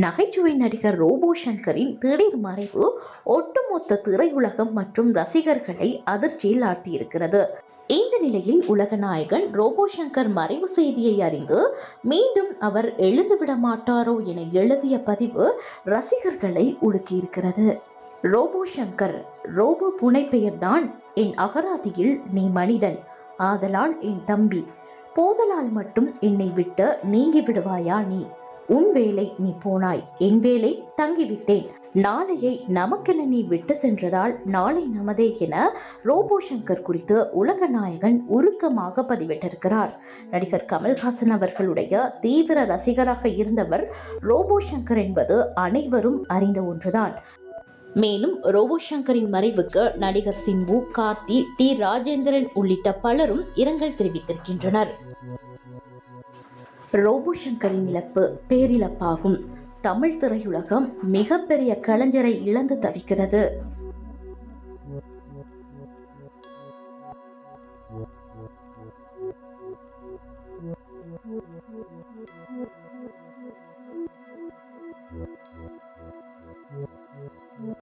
நகைச்சுவை நடிகர் ரோபோ சங்கரின் திடீர் மறைவு ஒட்டுமொத்த திரையுலகம் மற்றும் ரசிகர்களை அதிர்ச்சியில் ஆழ்த்தியிருக்கிறது. இந்த நிலையில் உலக நாயகன் ரோபோ சங்கர் மறைவு செய்தியை அறிந்து மீண்டும் அவர் எழுந்துவிட மாட்டாரோ என எழுதிய பதிவு ரசிகர்களை உலுக்கியிருக்கிறது. ரோபோ சங்கர் ரோபோ புனைப்பெயர்தான் என் அகராதியில் நீ மனிதன் ஆதலால் என் தம்பி போதலால் மட்டும் என்னை விட்டு நீங்கி விடுவாயா நீ? உன் வேலை நீ போனாய் என் வேலை தங்கிவிட்டேன். நாளையை நமக்கென நீ விட்டு சென்றதால் நாளை நமதே என ரோபோ சங்கர் குறித்து உலக நாயகன் உருக்கமாக பதிவிட்டிருக்கிறார். நடிகர் கமல்ஹாசன் அவர்களுடைய தீவிர ரசிகராக இருந்தவர் ரோபோ சங்கர் என்பது அனைவரும் அறிந்த ஒன்றுதான். மேலும் ரோபோ சங்கரின் மறைவுக்கு நடிகர் சிம்பு கார்த்தி டி. ராஜேந்திரன் உள்ளிட்ட பலரும் இரங்கல் தெரிவித்திருக்கின்றனர். ரோபோ சங்கரின் இழப்பு பேரிழப்பாகும் தமிழ் திரையுலகம் மிகப்பெரிய கலைஞரை இழந்து தவிக்கிறது